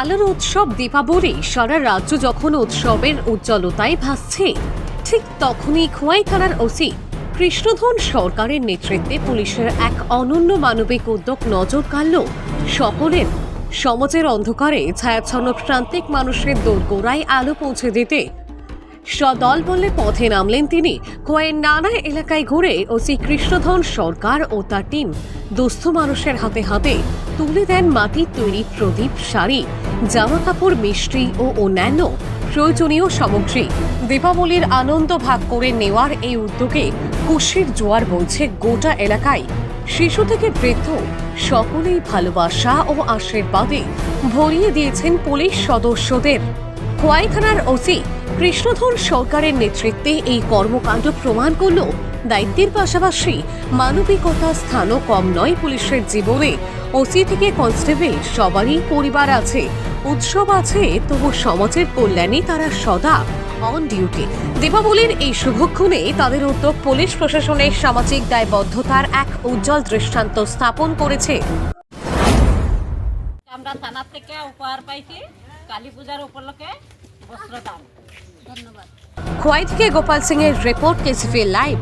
আলোর উৎসব দীপাবলি। সারা রাজ্য যখন উৎসবের উজ্জ্বলতায় ভাসছে, ঠিক তখনই খোয়াই থানার ওসি কৃষ্ণধন সরকারের নেতৃত্বে পুলিশের এক অনন্য মানবিক উদ্যোগ নজর কাড়ল। সকলের সমাজের অন্ধকারে ছায়াচ্ছন্ন প্রান্তিক মানুষের দোরগোড়ায় আলো পৌঁছে দিতে সদল বললে পথে নামলেন তিনি। কোয়ের নানা এলাকায় ঘুরে ওসি কৃষ্ণধন সরকার ও তার টিম দুস্থ মানুষের হাতে হাতে তুলে দেন মাটির তৈরি প্রদীপ শাড়ি, জামা কাপড় মিষ্টি ও অন্যান্য প্রয়োজনীয় সামগ্রী। দীপাবলির আনন্দ ভাগ করে নেওয়ার এই উদ্যোগে খুশির জোয়ার বলছে গোটা এলাকায়। শিশু থেকে বৃদ্ধ সকলেই ভালোবাসা ও আশীর্বাদে ভরিয়ে দিয়েছেন পুলিশ সদস্যদের। খোয়াই থানার ওসি কৃষ্ণধর সরকারের নেতৃত্বে এই কর্মকাণ্ড প্রমাণ করল দায়িত্বের পাশাপাশি মানবিকতার স্থানও কম নয় পুলিশের জীবনে। ওসি থেকে কনস্টেবল, সবারই পরিবার আছে, উৎসব আছে, তবু সমাজের কল্যাণে তারা সদা অন ডিউটি দীপাবলির এই শুভক্ষণে তাদের উদ্যোগ পুলিশ প্রশাসনের সামাজিক দায়বদ্ধতার এক উজ্জ্বল দৃষ্টান্ত স্থাপন করেছে। আমরা থানার থেকে উপহার পাইছি, কালী পূজার উপলক্ষে। খোয়াই থেকে গোপাল সিং এর রিপোর্ট কেসিফি লাইভ।